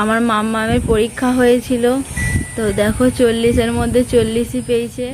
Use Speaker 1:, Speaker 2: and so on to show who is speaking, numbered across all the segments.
Speaker 1: আমার মাম্মামের পরীক্ষা হয়েছিল, তো দেখো চল্লিশের মধ্যে চল্লিশই পেয়েছে।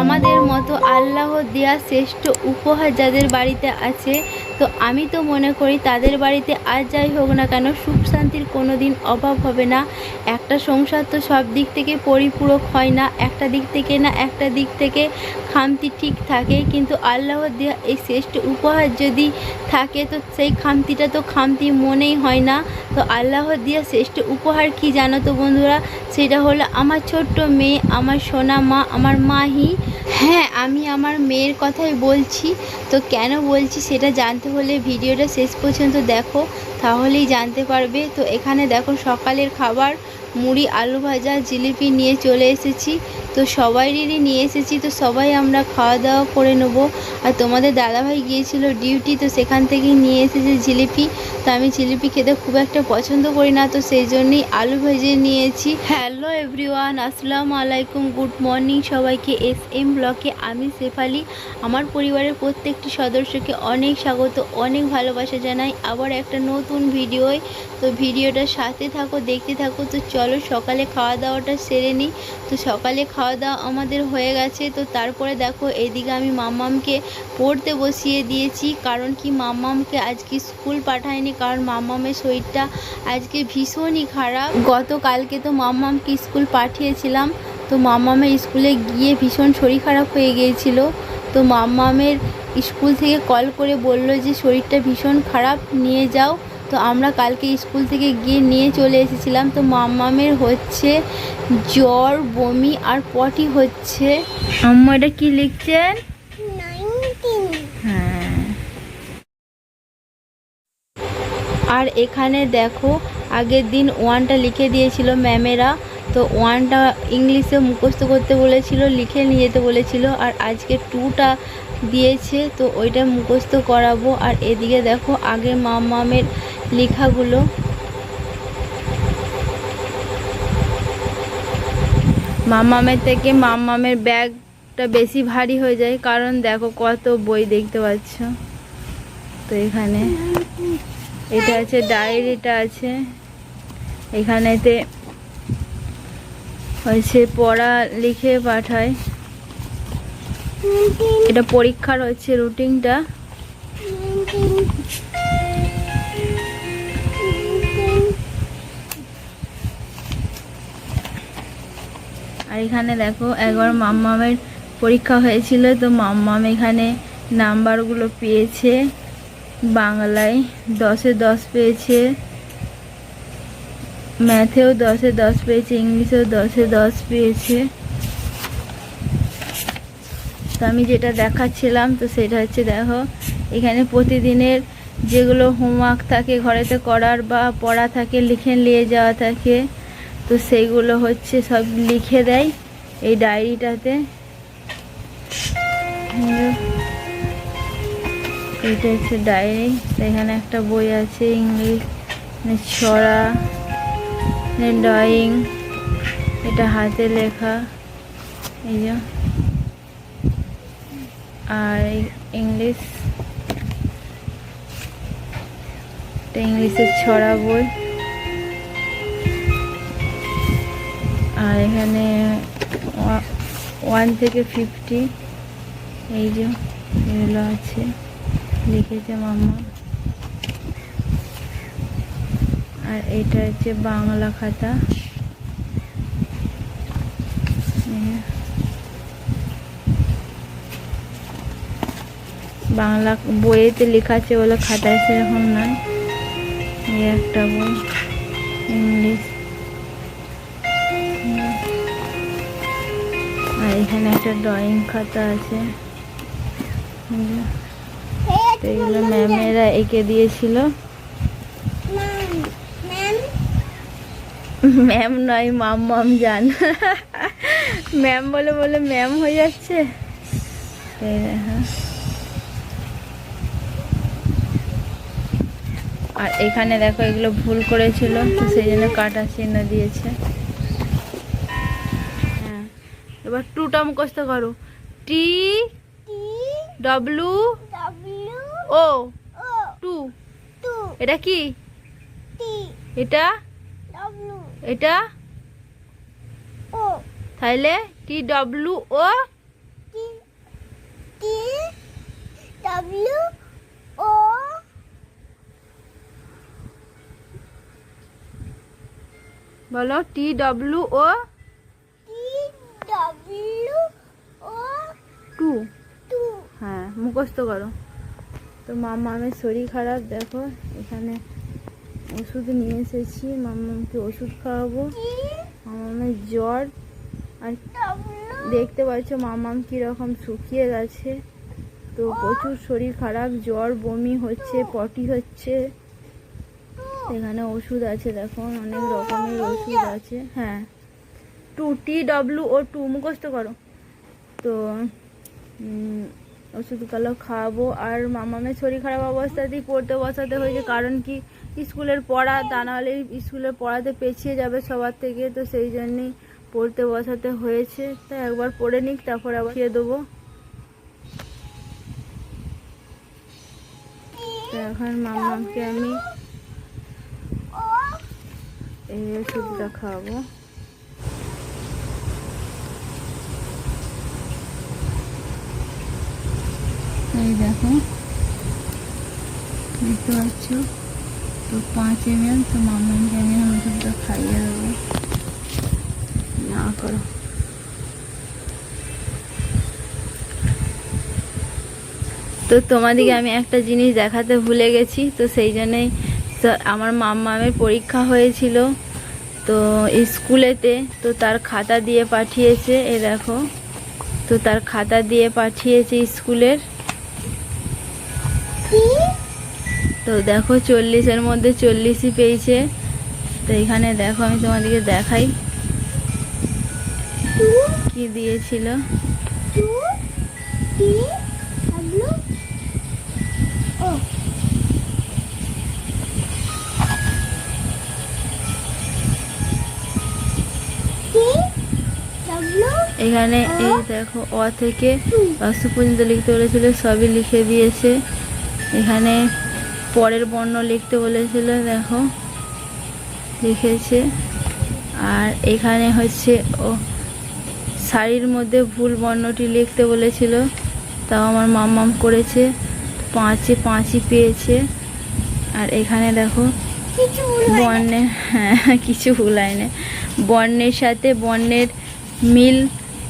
Speaker 1: আমাদের মতো আল্লাহ দেয়া শ্রেষ্ঠ উপহার যাদের বাড়িতে আছে, তো আমি তো মনে করি তাদের বাড়িতে আর যাই হোক না কেন সুখ শান্তির কোনো দিন অভাব হবে না। একটা সংসার তো সব দিক থেকে পরিপূরক হয় না, একটা দিক থেকে না একটা দিক থেকে। খামতি ঠিক থাকে, কিন্তু আল্লাহর দেওয়া এই শ্রেষ্ঠ উপহার যদি থাকে, তো সেই খামতিটা তো খামতি মনেই হয় না। তো আল্লাহর দেওয়া শ্রেষ্ঠ উপহার কি জানো তো বন্ধুরা? সেটা হলো আমার ছোট্ট মেয়ে, আমার সোনা মা, আমার মাহি। হ্যাঁ আমি আমার মেয়ের কথাই বলছি। তো কেন বলছি সেটা জানতে হলে ভিডিওটা শেষ পর্যন্ত দেখো, তাহলেই জানতে পারবে। তো এখানে দেখো সকালের খাবার মুড়ি, আলু ভাজা, জিলিপি নিয়ে চলে এসেছি। তো সবাইয়েরই নিয়ে এসেছি। তো সবাই আমরা খাওয়া দাওয়া করে নেব। আর তোমাদের দাদাভাই গিয়েছিল ডিউটি, তো সেখান থেকেই নিয়ে এসেছে জিলিপি। তো আমি জিলিপি খেতে খুব একটা পছন্দ করি না, তো সেই জন্যই আলু ভেজে নিয়েছি। হ্যালো এভরিওয়ান, আসসালামু আলাইকুম, গুড মর্নিং সবাইকে। এস এম ব্লকে আমি শেফালি। আমার পরিবারের প্রত্যেকটি সদস্যকে অনেক স্বাগত, অনেক ভালোবাসা জানাই। আবার একটা নতুন ভিডিওয়, তো ভিডিওটার সাথে থাকো, দেখতে থাকো, তো চলো সকালে খাওয়া দাওয়াটা সেরে নিই। তো সকালে খাওয়া দাওয়া আমাদের হয়ে গেছে। তো তারপরে দেখো এদিকে আমি মাম্মামকে পড়তে বসিয়ে দিয়েছি। কারণ কি মাম্মামকে আজকে স্কুল পাঠায়নি, কারণ মাম্মামের শরীরটা আজকে ভীষণই খারাপ। গতকালকে তো মাম্মামকে স্কুল পাঠিয়েছিলাম। তো মাম্মামের স্কুলে গিয়ে ভীষণ শরীর খারাপ হয়ে গিয়েছিল। তো মাম্মামের স্কুল থেকে কল করে বলল যে, শরীরটা ভীষণ খারাপ, নিয়ে যাও। তো আমরা কালকে স্কুল থেকে গিয়ে নিয়ে চলে এসেছিলাম। তো মাম্মামের হচ্ছে জ্বর বমি আর পটি হচ্ছে। আম্মা এটা কি লিখছেন? হ্যাঁ। আর এখানে দেখো আগের দিন ওয়ানটা লিখে দিয়েছিল ম্যামেরা। তো ওয়ানটা ইংলিশে মুখস্থ করতে বলেছিল লিখে নিয়ে যেতে বলেছিল। আর আজকে টুটা দিয়েছে তো ওইটা মুখস্থ করাবো। আর এদিকে দেখো আগে মামামের লেখাগুলো। মামামের থেকে মামামের ব্যাগটা বেশি ভারী হয়ে যায়। কারণ দেখো কত বই দেখতে পাচ্ছ। তো এখানে এটা আছে ডায়েরিটা আছে। এখানেতে হচ্ছে পড়া, লিখে পাঠায়। এটা পরীক্ষার হচ্ছে রুটিনটা। আর এখানে দেখো একবার মাম্মামের পরীক্ষা হয়েছিল, তো মাম্মাম এখানে নাম্বারগুলো পেয়েছে। বাংলায় দশে দশ পেয়েছে, ম্যাথেও দশে দশ পেয়েছে, ইংলিশেও দশে দশ পেয়েছে। তো আমি যেটা দেখাচ্ছিলাম, তো সেটা হচ্ছে দেখো, এখানে প্রতিদিনের যেগুলো হোমওয়ার্ক থাকে, ঘরেতে করার বা পড়া থাকে, লিখে নিয়ে যাওয়া থাকে তো সেইগুলো হচ্ছে সব লিখে দেয় এই ডায়েরিটাতে। এটা হচ্ছে ডায়েরি। এখানে একটা বই আছে, ইংলিশ মানে ছড়া ড্রয়িং, এটা হাতে লেখা, এই যে। আর ইংলিশ ইংলিশের ছড়া বই। আর এখানে ওয়ান থেকে ফিফটি এই যে এগুলো আছে, লিখেছে মাম্মা আর এটা হচ্ছে বাংলা খাতা। বাংলা বইয়েতে লেখা আছে বলে খাতায় সেরকম নয়। একটা বই, ইংলিশ। এখানে একটা ড্রয়িং খাতা আছে। এগুলো ম্যামেরা এঁকে দিয়েছিল। ম্যাম নয় মাম মাম জান। ম্যাম বলে বলে ম্যাম হয়ে যাচ্ছে। আর এখানে দেখো এগুলো ভুল করেছিল, তো সেই জন্য কাটা চিহ্ন দিয়েছে। এবার টুটা মুখস্থ করো। T W O two. এটা কি? এটা?
Speaker 2: ডাব্লু
Speaker 1: এটা?
Speaker 2: ও
Speaker 1: তাহলে টি ডব্লিউ ও
Speaker 2: ডাব্লু ও
Speaker 1: বলো T W O
Speaker 2: O
Speaker 1: two.
Speaker 2: Two
Speaker 1: হ্যাঁ মুখস্থ করো। তো মামামের শরীর খারাপ দেখো এখানে ওষুধ নিয়ে এসেছি। মামামকে ওষুধ খাওয়াবো। মামামের জ্বর। আর দেখতে পাচ্ছ মামাম কীরকম শুকিয়ে গেছে। তো প্রচুর শরীর খারাপ জ্বর বমি হচ্ছে পটি হচ্ছে। এখানে ওষুধ আছে দেখো অনেক রকমের ওষুধ আছে। হ্যাঁ। Two T W O two মুখস্থ করো। তো ওষুধ ওষুধগুলো খাওয়াবো আর মামামের শরীর খারাপ অবস্থাতেই পড়তে বসাতে হয়েছে। কারণ কি, স্কুলের পড়া, তা নাহলে স্কুলের পড়াতে পেছিয়ে যাবে সবার থেকে। তো সেই জন্যেই পড়তে বসাতে হয়েছে। তো একবার পড়ে নিক, তারপর আবার খেয়ে দেবো। এখন মামাকে আমি এই ওষুধটা খাওয়াবো। এই দেখো। দেখতে পাচ্ছ? তো পাঁচ এম এল তো মামাকে আমি ওষুধটা খাইয়ে দেবো। না করো। তো তোমাদিকে আমি একটা জিনিস দেখাতে ভুলে গেছি, তো সেই জন্যই আমার মাম্মামের পরীক্ষা হয়েছিল, তো স্কুলেতে তো তার খাতা দিয়ে পাঠিয়েছে, এ দেখো। তো তার খাতা দিয়ে পাঠিয়েছে স্কুলের। তো দেখো চল্লিশের মধ্যে চল্লিশই পেয়েছে। তো এখানে দেখো আমি তোমাদেরকে দেখাই। কি দিয়েছিল? এখানে এই দেখো অ থেকে পাঁচশো পর্যন্ত লিখতে বলেছিল, সবই লিখে দিয়েছে। এখানে পরের বর্ণ লিখতে বলেছিল দেখো। লিখেছে। আর এখানে হচ্ছে ও শাড়ির মধ্যে ভুল বর্ণটি লিখতে বলেছিল তাও আমার মাম্মাম করেছে পাঁচে পাঁচই পেয়েছে। আর এখানে দেখো
Speaker 2: কিছু ভুল হয়
Speaker 1: হ্যাঁ কিছু ভুল হয়নি বর্ণের সাথে বর্ণের মিল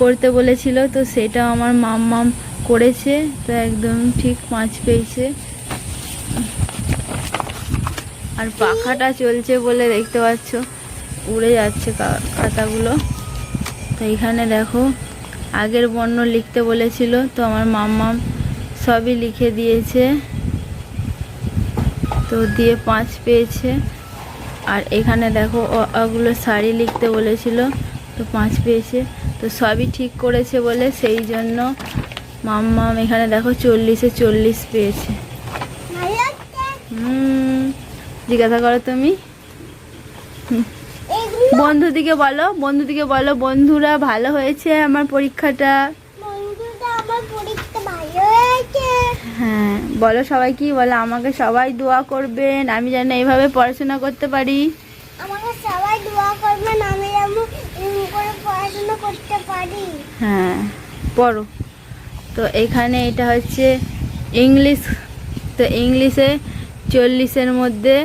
Speaker 1: করতে বলেছিল তো সেটা আমার মাম্মাম করেছে তো একদম ঠিক পাঁচ পেয়েছে। আর পাখাটা চলছে বলে দেখতে পাচ্ছ। উড়ে যাচ্ছে খাতাগুলো। তো এখানে দেখো, আগের বর্ণ লিখতে বলেছিল, তো আমার মাম্মাম সবই লিখে দিয়েছে। তো দিয়ে পাঁচ পেয়েছে। আর এখানে দেখো ওগুলো শাড়ি লিখতে বলেছিল, তো পাঁচ পেয়েছে। তো সবই ঠিক করেছে বলে, সেই জন্য মাম্মাম এখানে দেখো চল্লিশে চল্লিশ পেয়েছে। জিজ্ঞাসা করো তুমি। বন্ধুদিকে বলো বন্ধুদিকে বলো বন্ধুরা ভালো হয়েছে আমার পরীক্ষাটা? হ্যাঁ বলো সবাই কি বলো আমাকে সবাই দোয়া করবেন আমি যেন এইভাবে পড়াশোনা করতে পারি।
Speaker 2: আমাকে সবাই দোয়া করবেন আমি যেন করে পড়াশোনা করতে পারি।
Speaker 1: হ্যাঁ পড়ো। তো এখানে এটা হচ্ছে ইংলিশ তো ইংলিশে চল্লিশের মধ্যে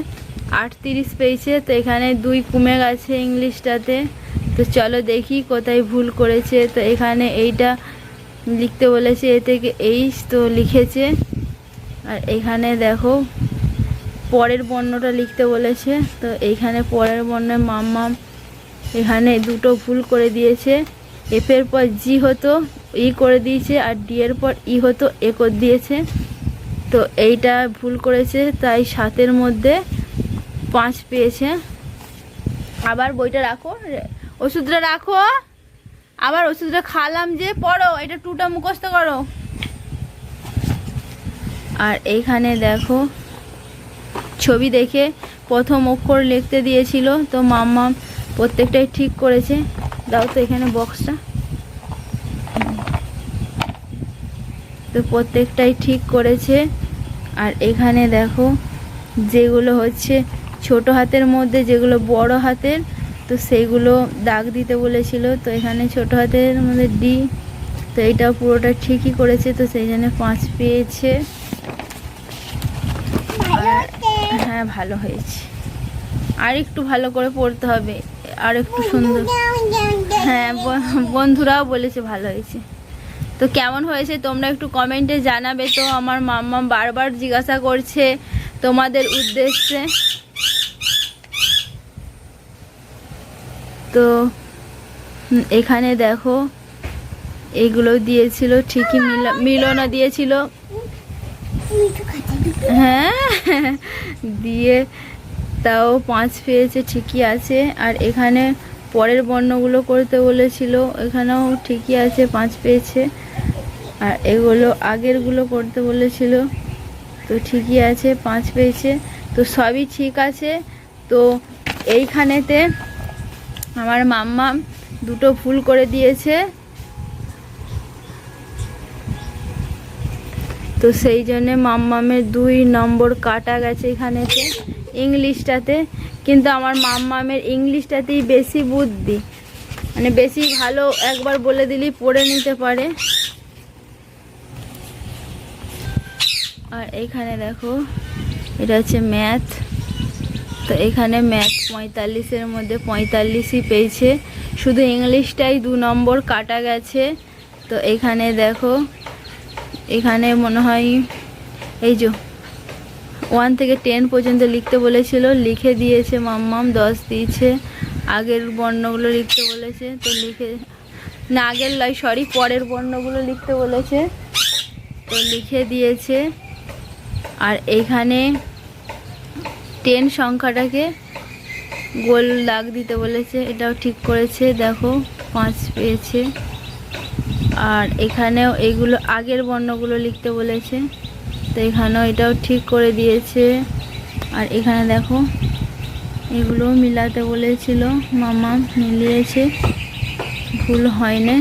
Speaker 1: আটত্রিশ পেয়েছে, তো এখানে দুই কমে গেছে ইংলিশটাতে। তো চলো দেখি কোথায় ভুল করেছে। তো এখানে এইটা লিখতে বলেছে, এ থেকে এইচ তো লিখেছে। আর এখানে দেখো, পরের বর্ণটা লিখতে বলেছে। তো এইখানে পরের বর্ণের মাম্মাম, এখানে দুটো ভুল করে দিয়েছে। এফ এর পর জি হতো ই করে দিয়েছে, আর ডি এর পর ই হতো এ করে দিয়েছে। তো এইটা ভুল করেছে, তাই সাতের মধ্যে পাঁচ পেয়েছে। আবার বইটা রাখো। ওষুধটা রাখো। আবার ওষুধটা খালাম যে, পড়ো, এটা টুটা মুখস্থ করো। আর এইখানে দেখো, ছবি দেখে প্রথম অক্ষর লিখতে দিয়েছিল, তো মাম্মা প্রত্যেকটাই ঠিক করেছে। দাও তো এখানে বক্সটা তো প্রত্যেকটাই ঠিক করেছে। আর এখানে দেখো, যেগুলো হচ্ছে ছোট হাতের মধ্যে যেগুলো বড় হাতের তো সেইগুলো দাগ দিতে বলেছিল। তো এখানে ছোট হাতের মধ্যে ডি তো এটা পুরোটা ঠিকই করেছে তো সেই জন্য পাঁচ পেয়েছে। হ্যাঁ ভালো হয়েছে। আর একটু ভালো করে পড়তে হবে আর একটু সুন্দর। হ্যাঁ বন্ধুরাও বলেছে ভালো হয়েছে। তো কেমন হয়েছে তোমরা একটু কমেন্টে জানাবে তো আমার মাম্মা বারবার জিজ্ঞাসা করছে তোমাদের উদ্দেশ্যে। তো এখানে দেখো, এগুলো দিয়েছিল ঠিকই মিল, মিলনা দিয়েছিল। হ্যাঁ দিয়ে তাও পাঁচ পেয়েছে, ঠিকই আছে। আর এখানে পরের বর্ণগুলো করতে বলেছিল, এখানেও ঠিকই আছে, পাঁচ পেয়েছে। আর এগুলো আগেরগুলো করতে বলেছিল, তো ঠিকই আছে, পাঁচ পেয়েছে। তো সবই ঠিক আছে। তো এইখানেতে আমার মাম্মা দুটো ভুল করে দিয়েছে। তো সেই জন্যে মাম্মামের দুই নম্বর কাটা গেছে এখানেতে, ইংলিশটাতে। কিন্তু আমার মাম্মামের ইংলিশটাতেই বেশি বুদ্ধি। মানে বেশি ভালো একবার বলে দিলেই পড়ে নিতে পারে। আর এখানে দেখো, এটা হচ্ছে ম্যাথ তো এখানে ম্যাথ পঁয়তাল্লিশের মধ্যে পঁয়তাল্লিশই পেয়েছে। শুধু ইংলিশটাই দু নম্বর কাটা গেছে। তো এখানে দেখো, এখানে মনে হয় এই যে ওয়ান থেকে টেন পর্যন্ত লিখতে বলেছিল। লিখে দিয়েছে মাম্মাম, দশ দিয়েছে। আগের বর্ণগুলো লিখতে বলেছে। তো লিখে, না, আগের লয় সরি পরের বর্ণগুলো লিখতে বলেছে। তো লিখে দিয়েছে। আর এখানে টেন সংখ্যাটাকে গোল দাগ দিতে বলেছে, এটাও ঠিক করেছে, দেখো, পাঁচ পেয়েছে। আর এখানেও এগুলো আগের বর্ণগুলো লিখতে বলেছে, তো এখানেও এটাও ঠিক করে দিয়েছে। আর এখানে দেখো, এগুলো মিলাতে বলেছিল, মামা মিলিয়েছে, ভুল হয় না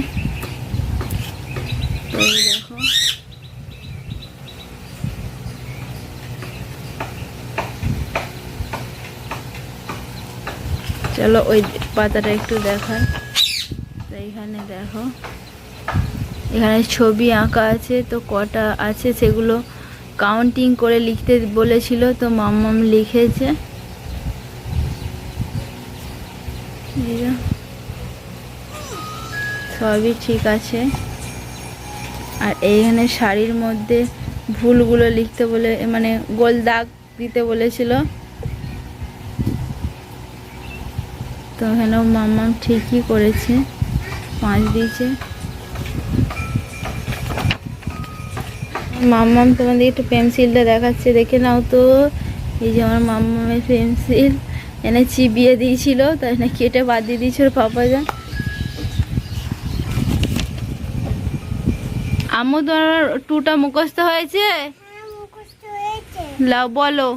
Speaker 1: তো এই দেখো চলো ওই পাতাটা একটু দেখায় তো এইখানে দেখো। এখানে ছবি আঁকা আছে, তো কটা আছে সেগুলো কাউন্টিং করে লিখতে বলেছিল, তো মাম্মাম লিখেছে। সবই ঠিক আছে। আর এইখানে শাড়ির মধ্যে ভুলগুলো লিখতে বলে মানে গোল দাগ দিতে বলেছিল। তো এখানেও মাম্মাম ঠিকই করেছে। পাঁচ দিয়েছে। মাম্মাম তোমাদের একটু পেন্সিলটা দেখাচ্ছে। দেখে নাও তো এই যে আমার মাম্মামের পেন্সিল। এনে চিবিয়ে দিয়েছিল তাই না কেটে বাদ দিয়ে দিয়েছিল পাপা যান আম্মু তোমার টুটা মুখস্থ হয়েছে?
Speaker 2: হ্যাঁ
Speaker 1: লাও বলো।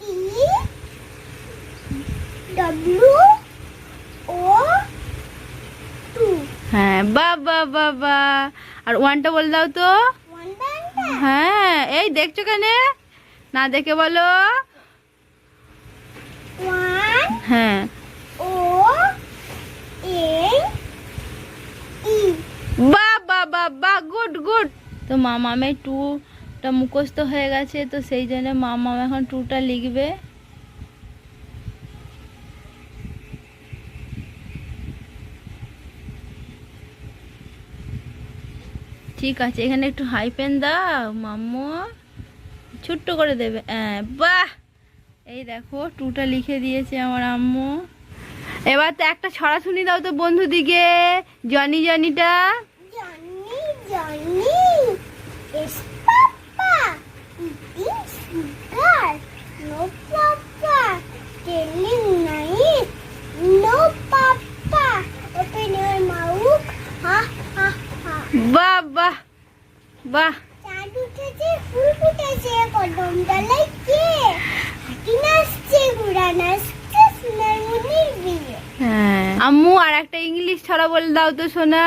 Speaker 2: টি ডব্লিউ ও টু
Speaker 1: হ্যাঁ বাবা বাবা আর ওয়ানটা বলে দাও তো। হ্যাঁ এই দেখছ কেন না দেখে বলো। হ্যাঁ। Good good. তো মামামে টুটা মুখস্থ হয়ে গেছে তো সেই জন্য মামাম এখন টুটা লিখবে। ঠিক আছে এখানে একটু হাই পেন দাও মাম্মু। ছোট্ট করে দেবে। হ্যাঁ বাহ! এই দেখো টুটা লিখে দিয়েছে আমার আম্মু। এবার তো একটা ছড়া শুনি দাও তো বন্ধু দিকে জনি জনিটা।
Speaker 2: জনি Johnny,
Speaker 1: দাও তো সোনা।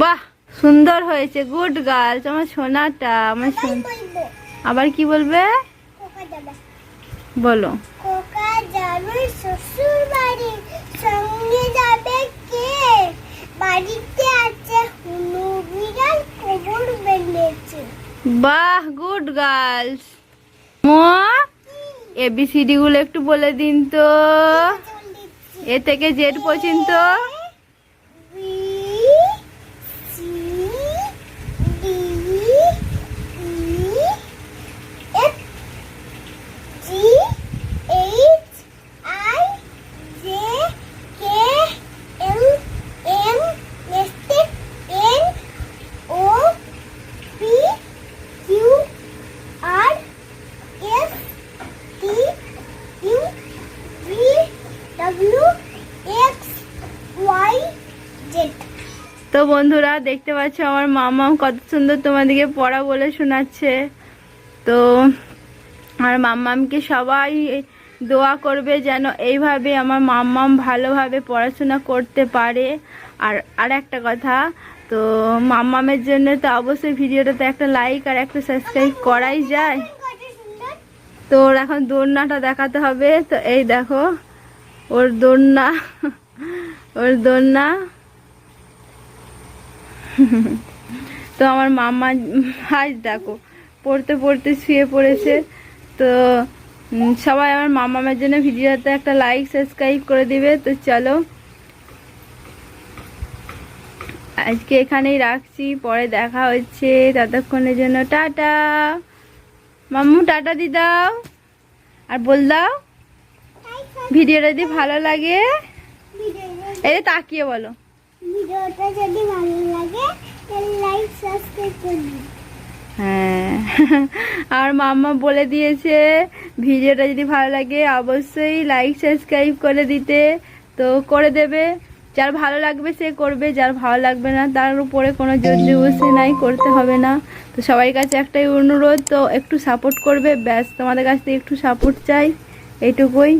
Speaker 2: বাহ
Speaker 1: সুন্দর হয়েছে। গুড গার্ল আমার সোনাটা আমার আবার কি বলবে? বলো।
Speaker 2: শ্বশুর বাড়ি সঙ্গে যাবে কে বাড়িতে আছে বিড়াল বেঁধেছে
Speaker 1: বাহ গুড গার্লস মো এবিসিডি গুলো একটু বলে দিন তো। এ থেকে জেড পর্যন্ত। তো বন্ধুরা, দেখতে পাচ্ছ আমার মামা কত সুন্দর তোমাদেরকে পড়া বলে শোনাচ্ছে। তো আমার মাম্মামকে সবাই দোয়া করবে যেন এইভাবে আমার মাম্মাম ভালোভাবে পড়াশোনা করতে পারে। আর আর একটা কথা, তো মাম্মামের জন্য তো অবশ্যই ভিডিওটাতে একটা লাইক আর একটা সাবস্ক্রাইব করাই যায়। তো ওর এখন দোলনাটা দেখাতে হবে। তো এই দেখো, ওর দোলনা ওর দোলনা। তো আমার মামা আজ দেখো, পড়তে পড়তে শুয়ে পড়েছে। তো সবাই আমার মামামের জন্য ভিডিওতে একটা লাইক সাবস্ক্রাইব করে দিবে। তো চলো, আজকে এখানেই রাখছি। পরে দেখা হচ্ছে ততক্ষণের জন্য। টাটা! মাম্মু, টাটা দি দাও। আর বল দাও, ভিডিওটা যদি ভালো লাগে। এই তাকিয়ে বলো।
Speaker 2: ভিডিওটা যদি ভালো লাগে লাইক সাবস্ক্রাইব
Speaker 1: হ্যাঁ। আর মাম্মা বলে দিয়েছে, ভিডিওটা যদি ভালো লাগে, অবশ্যই লাইক সাবস্ক্রাইব করে দিতে। তো করে দেবে। যার ভালো লাগবে সে করবে, যার ভালো লাগবে না, তার উপরে কোনো জোর জবরদস্তি নাই, করতে হবে না। তো সবার কাছে একটাই অনুরোধ, তো একটু সাপোর্ট করবে, ব্যাস তোমাদের কাছ থেকে একটু সাপোর্ট চাই, এইটুকুই।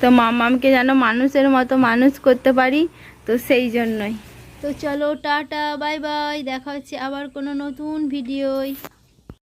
Speaker 1: তো মামামকে যেন মানুষের মতো মানুষ করতে পারি, তো সেই জন্যই। তো চলো, টাটা, বাই বাই, দেখা হচ্ছে আবার কোনো নতুন ভিডিওয়।